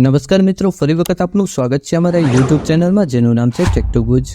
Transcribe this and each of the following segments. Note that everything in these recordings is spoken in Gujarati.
નમસ્કાર મિત્રો, ફરી વખત આપનું સ્વાગત છે અમારા યુટ્યુબ ચેનલમાં, જેનું નામ છે ટેક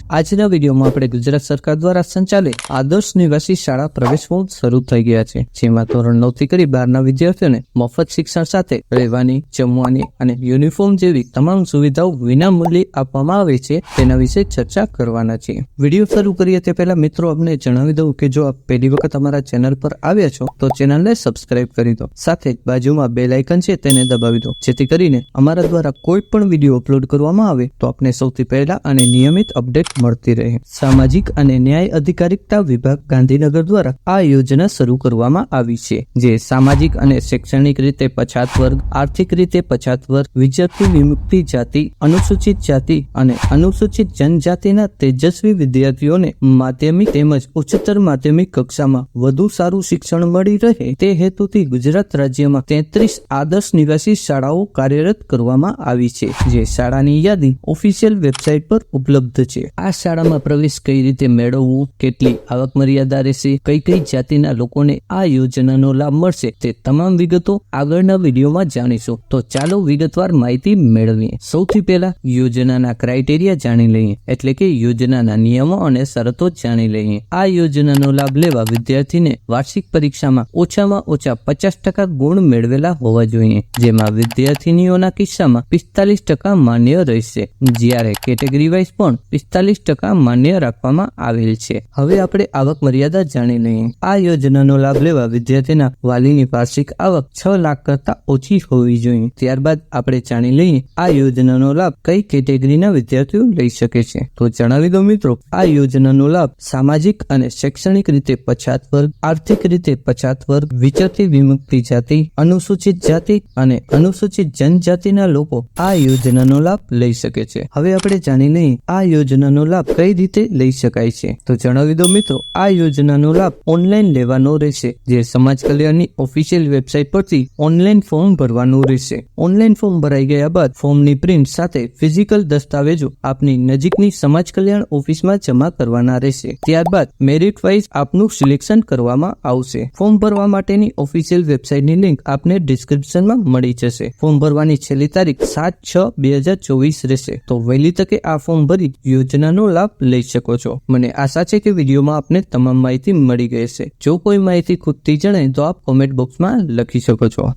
આજના વિડીયોમાં આપણે ગુજરાત સરકાર દ્વારા સંચાલિત આદર્શ નિવાસી શાળા પ્રવેશ ફોર્મ શરૂ થઈ ગયા છે, જેમાં ધોરણ નવથી કરી બારના વિદ્યાર્થીઓને મફત શિક્ષણ સાથે રહેવાની, જમવાની અને યુનિફોર્મ જેવી તમામ સુવિધાઓ વિનામૂલ્ય આપવામાં આવે છે, તેના વિશે ચર્ચા કરવાના છે. વીડિયો શરૂ કરીએ તે પહેલા મિત્રો, આપને જણાવી દઉં કે જો આપ પહેલી વખત અમારા ચેનલ પર આવ્યા છો, તો ચેનલને સબસ્ક્રાઇબ કરી દો. સાથે બાજુમાં બેલ આઇકન છે, તેને દબાવી દો, જેથી કરીને અમારા દ્વારા કોઈ પણ વીડિયો અપલોડ કરવામાં આવે, તો આપને સૌથી પહેલા અને નિયમિત અપડેટ મળતી રહે. સામાજિક અને ન્યાય અધિકારિકતા વિભાગ ગાંધીનગર દ્વારા આ યોજના શરૂ કરવામાં આવી છે, જે સામાજિક અને શૈક્ષણિક રીતે પછાત વર્ગ, આર્થિક રીતે પછાત વર્ગ, વિદ્યાર્થી વિમુક્તિ જાતિ, અનુસૂચિત જાતિ અને અનુસૂચિત જનજાતિના તેજસ્વી વિદ્યાર્થીઓને માધ્યમિક તેમજ ઉચ્ચતર માધ્યમિક કક્ષામાં વધુ સારું શિક્ષણ મળી રહે. તે હેતુથી ગુજરાત રાજ્યમાં તેત્રીસ આદર્શ નિવાસી શાળાઓ કાર્યરત કરવામાં આવી છે, જે શાળાની યાદી ઓફિશિયલ વેબસાઇટ પર ઉપલબ્ધ છે. આ શાળામાં પ્રવેશ કઈ રીતે મેળવવું, કેટલી આવક મર્યાદા રહેશે, કઈ કઈ જાતિના લોકોને આ યોજનાનો લાભ મળશે, તે તમામ વિગતો આગળના વિડીયોમાં જાણીશું. તો ચાલો વિગતવાર માહિતી મેળવીએ. સૌથી પહેલા યોજનાના ક્રાઇટેરિયા જાણી લઈએ, એટલે કે યોજનાના નિયમો અને શરતો જાણી લઈએ. આ યોજનાનો લાભ લેવા વિદ્યાર્થીને વાર્ષિક પરીક્ષામાં ઓછામાં ઓછા પચાસ ટકા ગુણ મેળવેલા હોવા જોઈએ, જેમાં વિદ્યાર્થીનીઓના કિસ્સામાં પિસ્તાલીસ ટકા માન્ય રહેશે. જ્યારે કેટેગરી વાઇઝ પણ પિસ્તાલીસ ટકા માન્ય રાખવામાં આવેલ છે. હવે આપણે આવક મર્યાદા જાણી લઈએ. આ યોજનાનો લાભ લેવા વિદ્યાર્થીના વાલીની વાર્ષિક આવક છ લાખ કરતા ઓછી હોવી જોઈએ. ત્યારબાદ આપણે જાણી લઈએ આ યોજનાનો લાભ કઈ કેટેગરીના વિદ્યાર્થીઓ લઈ શકે છે. તો જણાવી દો મિત્રો, આ યોજનાનો લાભ સામાજિક અને શૈક્ષણિક રીતે પછાત વર્ગ, આર્થિક રીતે પછાત વર્ગ, વિચરતી વિમુક્તિ જાતિ, અનુસૂચિત જાતિ અને અનુસૂચિત જનજાતિના લોકો આ યોજનાનો લાભ લઈ શકે છે. હવે આપણે જાણી લઈએ આ યોજનાનો લાભ કઈ રીતે લઈ શકાય છે. તો જણાવી દો મિત્રો, આ યોજનાનો લાભ ઓનલાઈન લેવાનો રહેશે. જે સમાજ કલ્યાણની ઓફિશિયલ વેબસાઇટ પરથી ઓનલાઈન ફોર્મ ભરવાનું રહેશે. ઓનલાઈન ફોર્મ ભરાઈ ગયા બાદ ફોર્મની પ્રિન્ટ સાથે ફિઝિકલ દસ્તાવેજો આપની નજીકની સમાજ કલ્યાણ ઓફિસમાં જમા કરવાના રહેશે. ત્યારબાદ મેરિટ વાઇઝ આપનું સિલેક્શન કરવામાં આવશે. ફોર્મ ભરવા માટેની ઓફિશિયલ વેબસાઇટની લિંક આપને ડિસ્ક્રિપ્શનમાં મળી જશે. ફોર્મ ભરવાની છેલ્લી તારીખ સાત છ બે હજાર ચોવીસ રહેશે. તો વહેલી તકે આ ફોર્મ ભરી યોજનાનો લાભ લઈ શકો છો. મને આશા છે કે વિડીયોમાં આપને તમામ માહિતી મળી ગઈ હશે. જો કોઈ માહિતી ખૂટતી જણાય તો આપ કોમેન્ટ બોક્સમાં લખી શકો છો.